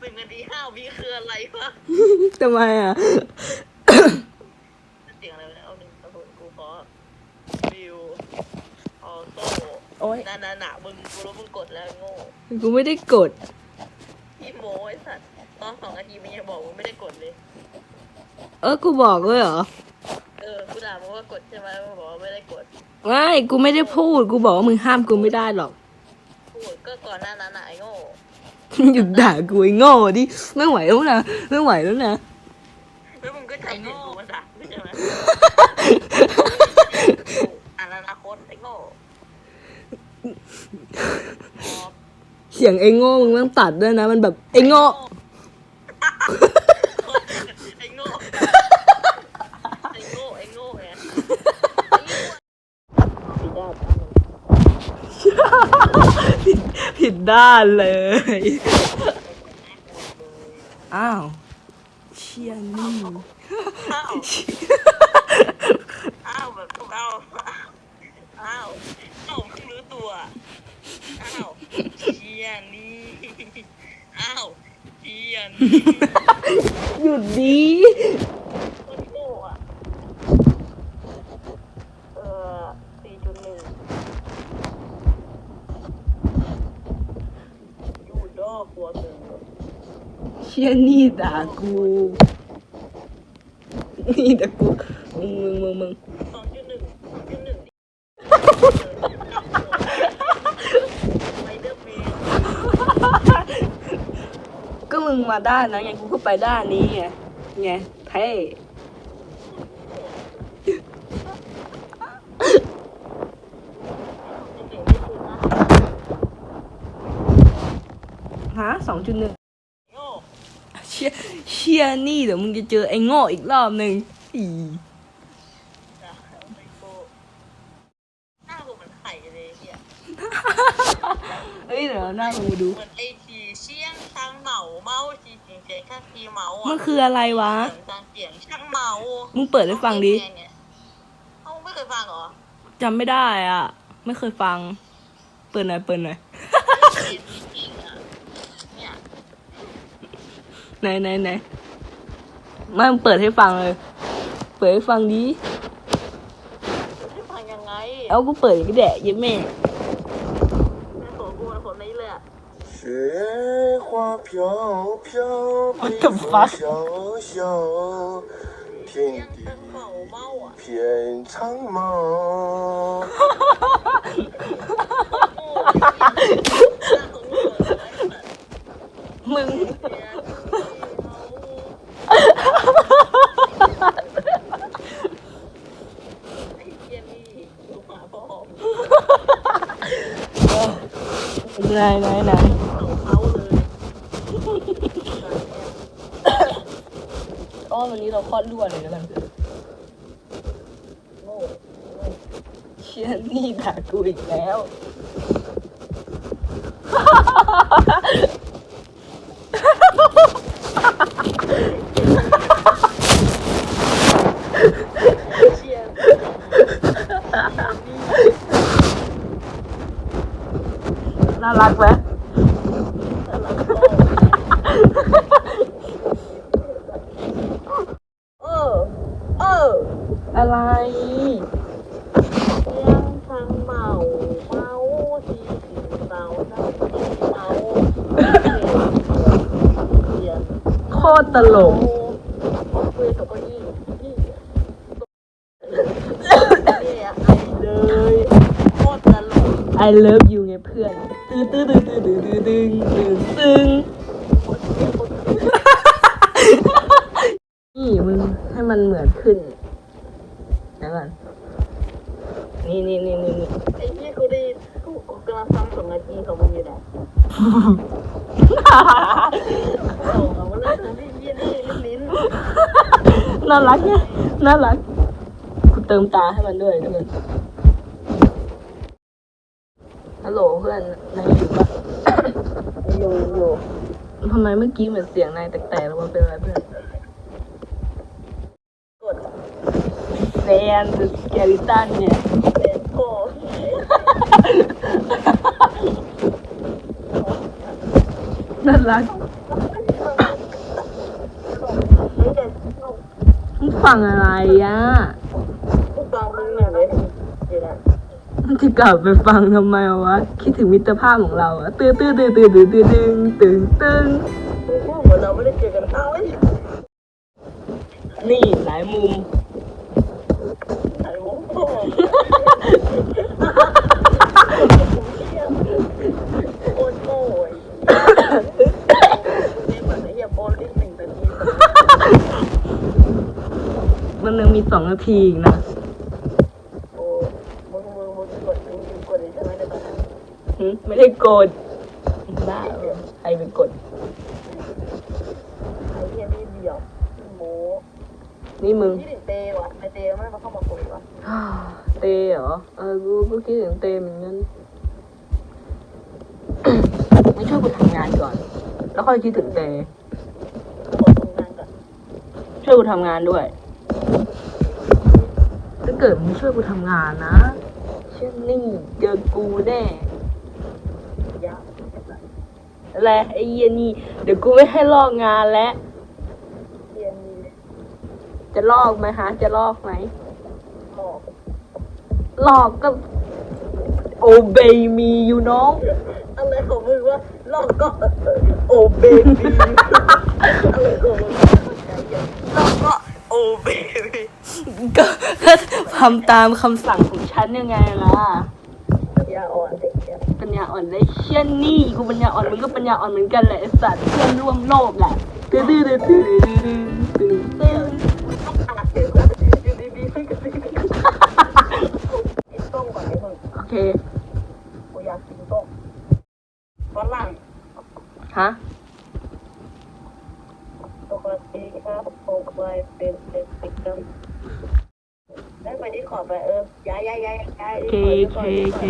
หนึ่งนาทีห้าวิคืออะไรวะทำไมอะ เสียงอะไรวะเนี่ยเอาหนึ่งเอาหนึ่งกูขอวิวออโต้โอ๊ย นานาหนามึงกูรู้มึงกดแล้วโง่กูไม่ได้กด พี่โมไอ้สัตว์ตอนสองนาทีมึงยังบอกมึงไม่ได้กดเลย เออ กูบอกเลยเหรอ เออกูด่ามึงว่ากดใช่ไหมมึงบอกว่าไม่ได้กดไม่ กูไม่ได้พูด กูบอกว่ามึงห้ามกูไม่ได้หรอกพูดก็ก่อนหน้านั้นน่ะไอ้โง่ หยุดด่ากูไอ้โง่ดิไม่ไหวแล้วนะไม่ไหวแล้วนะ แล้วมึงก็ใจเย็นกูมาด่าไม่ใช่ไหมอ่านอนาคตไอ้โง่อ๋อเสียงไอ้โง่มึงต้องตัดด้วยนะ มันแบบไอ้โง่ ไอ้โง่ไอ้โง่ไอ้โง่ไงไอ้โง่ ผิดด้านเลย อ้าว เชียนี่ อ้าวอ้าวแบบอ้าวอ้าวอ้าวเพิ่งรู้ตัวอ้าวเชียนี่อ้าวเชียนี่ หยุดดี คนโง่อะเออสี่จุดหนึ่งยูดอกหัวเสือ เชียนี่ด่ากู นี่ด่ากู มึงมึงมึงก็มึงมาด้านนั้นไงกูก็ไปด้านนี้ไง ไงเท่ฮะสองจุดหนึ่ง ชียเชียนี่เดี๋ยวมึงจะเจอไอ้โง่อีกรอบหนึ่งอีจ้ะไอ้โง่หน้ากูเหมือนไข่เลยเฮียเฮ้ยเดี๋ยวหน้ามึงมาดู เหมือนไอ้ทีเชี่ยงช่างเหมาเมาจีเจียงเจียงแค่ทีเมาอะมันคืออะไรวะเสียงจางเสียงช่างเมามึงเปิดให้ฟังดิ เอ้าไม่เคยฟังเหรอจำไม่ได้อะ ไม่เคยฟัง เปิดหน่อยเปิดหน่อย เรียนจริงๆอะเนี่ย ไหนไหนไหนมามึงเปิดให้ฟังเลย เปิดให้ฟังดิ ให้ฟังยังไง เอากูเปิดก็แดะเยัแม่ แม่โสกูมันคนนี้เลยอ่ะ 雪花飘飘，北 What the 风 fuck？萧萧，天 เชี่ยง 地 ช่างเหมาเมาอ่ะ 偏长毛。 ไหนไหนไหนเอาเลยอ๋อวันนี้เราคลอดรั่วเลยแล้วกันเชียนี่ด่ากูอีกแล้ว เชียร์ น่า รักไหมเออ เอออะไรเสียงทางเมาเมาทีสีเมาทั้งทีเมาเสียงโคตรตลก คุยกับเก้าอี้นี่เนี่ยไอเลยโคตรตลก I love you ไงเพื่อน ตื้อตื้อตื้อตื้อตื้อตื้อตึงตึงตึงนี่มึงให้มันเหมือนขึ้นนะก่อนนี่นี่นี่นี่นี่ไอ้เนี่ยกูได้กูกำลังฟังสองนาทีของมึงอยู่นะโอ้โหมันเลยทำให้เยี่ยนี่ลิ้นน่ารักเนี่ยน่ารักกูเติมตาให้มันด้วยเพื่อนฮั ลโหลเพื่อนนายอยู่ปะ อยู่อยู่ทำไมเมื่อกี้เหมือนเสียงนายแตกๆแล้วมันเป็นอะไรเพื่อนกดแซนด์เกลิตันเนี่ยเป็นโกน่ารักงฟังอะไรอะ จะกลับไปฟังทำไมวะ คิดถึงมิตรภาพของเราอะตื้อตื้อตื้อตื้อตื้อตื้อตึงตึงตึงพูดเหมือนเราไม่ได้เจอกันเอาไอ้นี่หลายมุม ไอ้วงพ่อโคตรโง่ไอ้นี่เหมือนไอ้เหี้ยโบลิ่งหนึ่งนาทีมันยังมีสองนาทีอีกนะ โอ้มึงมึงมึงกดมึงกดเลยใช่ไหมในตอนนั้น หึ ไม่ได้กดบ้าเหรอใครไปกดไอ้เหี้ยนี่เดียวโมนี่มึงนี่ถึงเตวะไอเตไม่มาเข้ามาคุยวะเตเหรอ เออ กูก็คิดถึงเตเหมือนกันไม่ช่วยกูทำงานก่อน แล้วค่อยคิดถึงเตเขาบอกทำงานก่อนช่วยกูทำงานด้วย ถ้าเกิดมึงช่วยกูทำงานนะเช่นนี่เจอกูแน่ยาก อะไรไอ้เหี้ยนี่ เดี๋ยวกูไม่ให้ลอกงานแล้วเรียนมีจะลอกไหมฮะ จะลอกไหมหมอกลอกก็โอเบมีอยู่น้อง อะไรของมึงวะลอกก็โอเบบีอะไรของมึงลอกก็โอเบบีก็ก็ทำตามคำสั่งของฉันยังไงล่ะ ยาอ่อนเด็กเนี่ย ปัญญาอ่อนได้เช่นนี่กูปัญญาอ่อนมึงก็ปัญญาอ่อนเหมือนกันแหละไอ้สัตว์เพื่อนร่วมโลกแหละตื้อตื้อตื้อตื้อตื้อตื้อตื้อต้องอ่านอยู่ดีๆขึ้นกันกินต้มก่อนไอ้มึงโอเคกูอยากกินต้มฝรั่งฮะปกติครับผมไปเป็นเป็นปิดกันได้ไปที่ขอบไปเออย้ายย้ายย้ายย้ายโอเคโอเคโอเค